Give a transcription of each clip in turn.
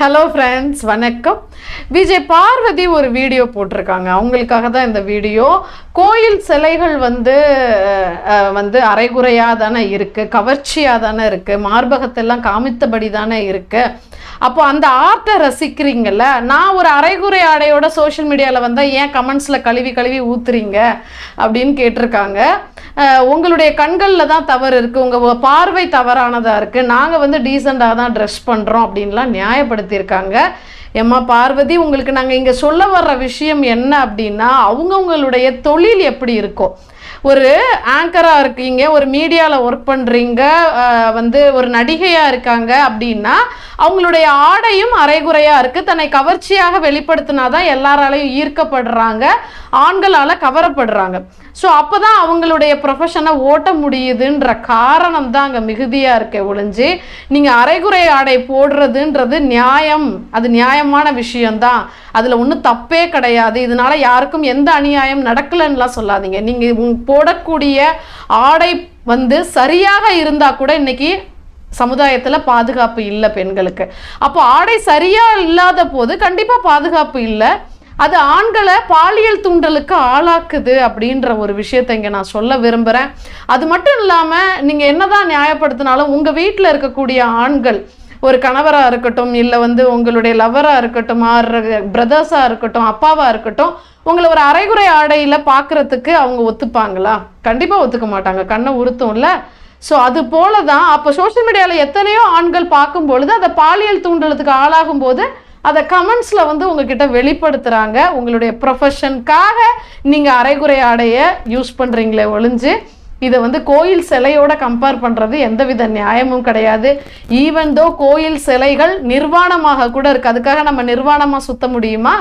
Hello friends வணக்கம். விஜய் பார்வதி ஒரு video போட்டிருக்காங்க. அவங்களுக்காக தான் இந்த வீடியோ கோயில் சிலைகள் வந்து வந்து அரைகுறையாக தானே இருக்குது கவர்ச்சியாக தானே இருக்குது மார்பகத்தெல்லாம் காமித்தபடி தானே இருக்குது அப்போ அந்த ஆர்ட்டை ரசிக்கிறீங்கல்ல? நான் ஒரு அரைகுறை ஆடையோட சோஷியல் மீடியாவில் வந்தால் ஏன் கமெண்ட்ஸில் கழுவி கழுவி ஊத்துறீங்க? அப்படின்னு கேட்டிருக்காங்க. உங்களுடைய கண்களில் தான் தவறு இருக்குது உங்கள் பார்வை தவறானதாக இருக்குது நாங்கள் வந்து டீசெண்டாக தான் ட்ரெஸ் பண்ணுறோம் அப்படின்லாம் நியாயப்படுத்தியிருக்காங்க. எம்மா பார்வதி உங்களுக்கு நாங்கள் இங்கே சொல்ல வர்ற விஷயம் என்ன அப்படின்னா அவங்கவுங்களுடைய தொழில் எப்படி இருக்கும் ஒரு ஆங்கராக இருக்கீங்க ஒரு மீடியாவில் ஒர்க் பண்ணுறீங்க வந்து ஒரு நடிகையாக இருக்காங்க அப்படின்னா அவங்களுடைய ஆடையும் அரைகுறையாக இருக்குது தன்னை கவர்ச்சியாக வெளிப்படுத்தினா தான் எல்லாராலையும் ஈர்க்கப்படுறாங்க ஆண்களால் கவரப்படுறாங்க. ஸோ அப்போ தான் அவங்களுடைய ப்ரொஃபஷனை ஓட்ட முடியுதுன்ற காரணம் தான் அங்கே மிகுதியாக இருக்க ஒழிஞ்சு நீங்கள் அரைகுறை ஆடை போடுறதுன்றது நியாயம். அது நியாயமான விஷயம்தான். அதில் ஒன்றும் தப்பே கிடையாது. இதனால யாருக்கும் எந்த அநியாயம் நடக்கலைன்னுலாம் சொல்லாதீங்க. நீங்கள் போடக்கூடிய ஆடை வந்து சரியாக இருந்தால் கூட இன்றைக்கி சமுதாயத்தில் பாதுகாப்பு இல்லை பெண்களுக்கு. அப்போ ஆடை சரியாக இல்லாத போது கண்டிப்பாக பாதுகாப்பு இல்லை. அது ஆண்களை பாலியல் தூண்டலுக்கு ஆளாக்குது அப்படின்ற ஒரு விஷயத்தை இங்கே நான் சொல்ல விரும்புகிறேன் அது மட்டும் இல்லாமல் நீங்கள் என்னதான் நியாயப்படுத்தினாலும் உங்கள் வீட்டில் இருக்கக்கூடிய ஆண்கள் ஒரு கணவராக இருக்கட்டும் இல்லை வந்து உங்களுடைய லவராக இருக்கட்டும் ஆர் பிரதர்ஸாக இருக்கட்டும் அப்பாவாக இருக்கட்டும் உங்களை ஒரு அரைகுறை ஆடையில் பார்க்குறதுக்கு அவங்க ஒத்துப்பாங்களா? கண்டிப்பாக ஒத்துக்க மாட்டாங்க. கண்ணை உறுத்தும்ல. ஸோ அது போல தான் அப்போ சோஷியல் மீடியாவில் எத்தனையோ ஆண்கள் பார்க்கும் பொழுது அதை பாலியல் தூண்டலுக்கு ஆளாகும் போது அதை கமெண்ட்ஸில் வந்து உங்ககிட்ட வெளிப்படுத்துகிறாங்க உங்களுடைய ப்ரொஃபஷனுக்காக நீங்கள் அரைகுறை ஆடையை யூஸ் பண்ணுறீங்களே ஒழிஞ்சு இதை வந்து கோயில் சிலையோட கம்பேர் பண்ணுறது எந்தவித நியாயமும் கிடையாது. ஈவன் தோ கோயில் சிலைகள் நிர்வாணமாக கூட இருக்குது அதுக்காக நம்ம நிர்வாணமாக சுத்த முடியுமா?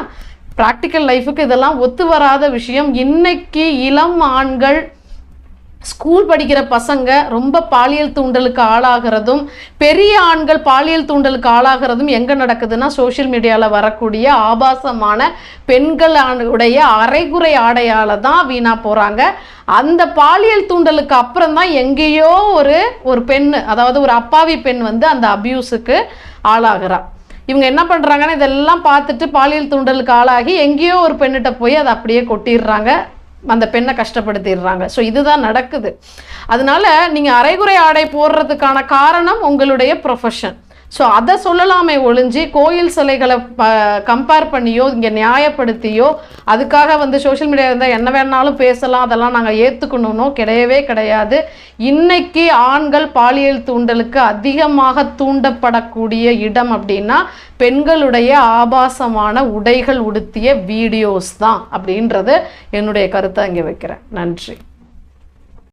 ப்ராக்டிக்கல் லைஃபுக்கு இதெல்லாம் ஒத்து வராத விஷயம். இன்னைக்கு இளம் ஆண்கள் ஸ்கூல் படிக்கிற பசங்க ரொம்ப பாலியல் தூண்டலுக்கு ஆளாகிறதும் பெரிய ஆண்கள் பாலியல் தூண்டலுக்கு ஆளாகிறதும் எங்கே நடக்குதுன்னா சோஷியல் மீடியாவில் வரக்கூடிய ஆபாசமான பெண்கள் உடைய அரைகுறை ஆடையால் தான் வீணாக போகிறாங்க அந்த பாலியல் தூண்டலுக்கு அப்புறம் தான் எங்கேயோ ஒரு ஒரு பெண் அதாவது ஒரு அப்பாவி பெண் வந்து அந்த அபியூஸுக்கு ஆளாகிறா. இவங்க என்ன பண்ணுறாங்கன்னா இதெல்லாம் பார்த்துட்டு பாலியல் தூண்டலுக்கு ஆளாகி எங்கேயோ ஒரு பெண்ணிட்ட போய் அதை அப்படியே கொட்டிடுறாங்க. அந்த பெண்ணை கஷ்டப்படுத்திடுறாங்க. ஸோ இதுதான் நடக்குது. அதனால நீங்கள் அரைகுறை ஆடை போடுறதுக்கான காரணம் உங்களுடைய ப்ரொஃபஷன் ஸோ அதை சொல்லலாமே ஒழிஞ்சு கோயில் சிலைகளை ப கம்பேர் பண்ணியோ இங்கே நியாயப்படுத்தியோ அதுக்காக வந்து சோஷியல் மீடியா இருந்தால் என்ன வேணாலும் பேசலாம் அதெல்லாம் நாங்கள் ஏற்றுக்கணும்னோ கிடையவே கிடையாது. இன்னைக்கு ஆண்கள் பாலியல் தூண்டலுக்கு அதிகமாக தூண்டப்படக்கூடிய இடம் அப்படின்னா பெண்களுடைய ஆபாசமான உடைகள் உடுத்திய வீடியோஸ் தான் அப்படின்றது என்னுடைய கருத்தை இங்கே வைக்கிறேன். நன்றி.